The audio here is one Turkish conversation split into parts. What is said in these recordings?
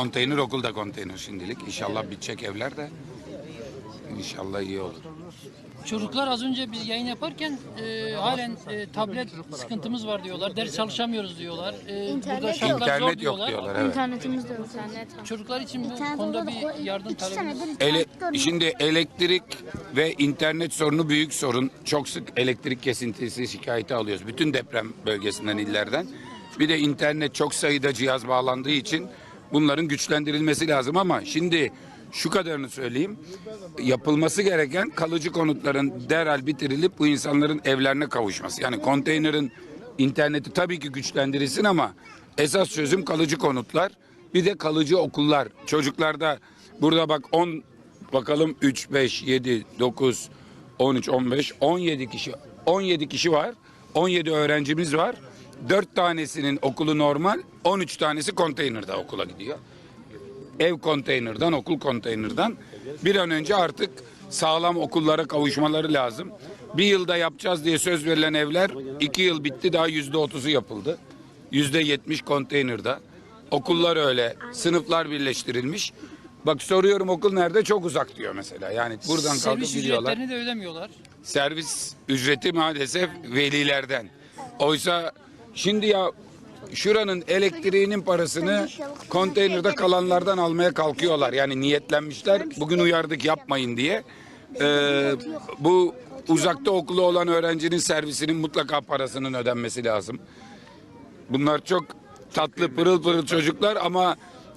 Konteyner okulda konteyner şimdilik. İnşallah bitecek evler de. İnşallah iyi olur. Çocuklar az önce biz yayın yaparken e, halen e, tablet sıkıntımız var diyorlar. Ders çalışamıyoruz diyorlar. E, İnternet burada yok. şartlar zor İnternet yok diyorlar. evet. İnternetimiz de yok. İnternet Çocuklar için bu İnternet konuda bir yardım iki talebimiz. senedir Ele, internet görmüyor. şimdi elektrik ve internet sorunu büyük sorun. Çok sık elektrik kesintisi şikayeti alıyoruz. Bütün deprem bölgesinden illerden. Bir de internet çok sayıda cihaz bağlandığı için bunların güçlendirilmesi lazım ama şimdi şu kadarını söyleyeyim. Yapılması gereken kalıcı konutların derhal bitirilip bu insanların evlerine kavuşması. Yani konteynerin interneti tabii ki güçlendirilsin ama esas çözüm kalıcı konutlar. Bir de kalıcı okullar. Çocuklarda burada bak 10 bakalım 3 5 7 9 13 15 17 kişi 17 kişi var. 17 öğrencimiz var. 4 tanesinin okulu normal, 13 tanesi konteynerde okula gidiyor ev konteynerden, okul konteynerden bir an önce artık sağlam okullara kavuşmaları lazım. Bir yılda yapacağız diye söz verilen evler iki yıl bitti daha yüzde otuzu yapıldı. Yüzde yetmiş konteynerde. Okullar öyle, sınıflar birleştirilmiş. Bak soruyorum okul nerede? Çok uzak diyor mesela. Yani buradan kalkıp Servis gidiyorlar. ücretlerini de ödemiyorlar. Servis ücreti maalesef velilerden. Oysa şimdi ya şuranın elektriğinin parasını konteynerde kalanlardan almaya kalkıyorlar. Yani niyetlenmişler. Bugün uyardık yapmayın diye. Ee, bu uzakta okulu olan öğrencinin servisinin mutlaka parasının ödenmesi lazım. Bunlar çok tatlı pırıl pırıl çocuklar ama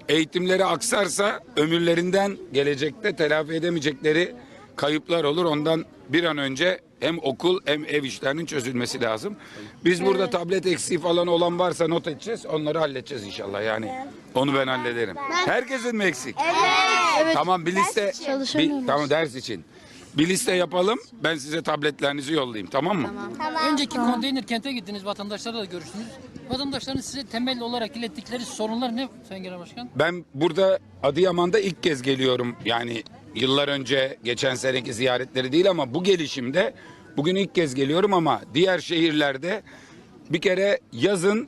eğitimleri aksarsa ömürlerinden gelecekte telafi edemeyecekleri kayıplar olur. Ondan bir an önce hem okul hem ev işlerinin çözülmesi lazım. Biz burada tablet eksiği falan olan varsa not edeceğiz. Onları halledeceğiz inşallah yani. Onu ben hallederim. Herkesin mi eksik? Evet. Tamam bir liste. Bir, tamam ders için. Bir liste yapalım. Ben size tabletlerinizi yollayayım tamam mı? Önceki konteyner kente gittiniz, vatandaşlarla da görüştünüz. Vatandaşların size temel olarak ilettikleri sorunlar ne Sayın Genel Başkan? Ben burada Adıyaman'da ilk kez geliyorum. Yani yıllar önce geçen seneki ziyaretleri değil ama bu gelişimde bugün ilk kez geliyorum ama diğer şehirlerde bir kere yazın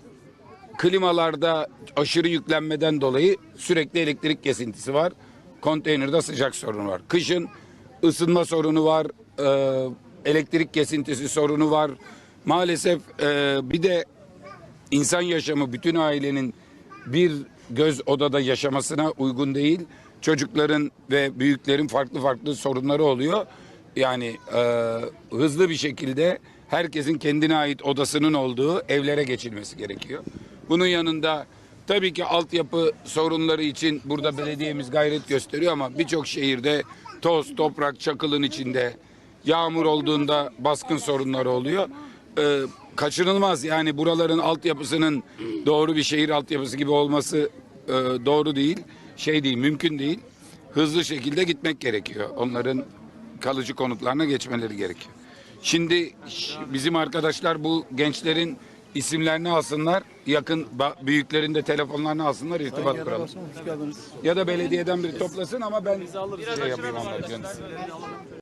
klimalarda aşırı yüklenmeden dolayı sürekli elektrik kesintisi var. Konteynerde sıcak sorunu var. Kışın ısınma sorunu var. e, elektrik kesintisi sorunu var. Maalesef e, bir de insan yaşamı bütün ailenin bir göz odada yaşamasına uygun değil. Çocukların ve büyüklerin farklı farklı sorunları oluyor. Yani e, hızlı bir şekilde herkesin kendine ait odasının olduğu evlere geçilmesi gerekiyor. Bunun yanında tabii ki altyapı sorunları için burada belediyemiz gayret gösteriyor ama birçok şehirde toz, toprak, çakılın içinde yağmur olduğunda baskın sorunları oluyor. Ee, kaçınılmaz yani buraların altyapısının doğru bir şehir altyapısı gibi olması e, doğru değil. Şey değil, mümkün değil. Hızlı şekilde gitmek gerekiyor. Onların kalıcı konutlarına geçmeleri gerekiyor. Şimdi bizim arkadaşlar bu gençlerin isimlerini alsınlar. Yakın büyüklerin de telefonlarını alsınlar, irtibat kuralım. Ya da belediyeden biri toplasın ama ben şey yapayım onları.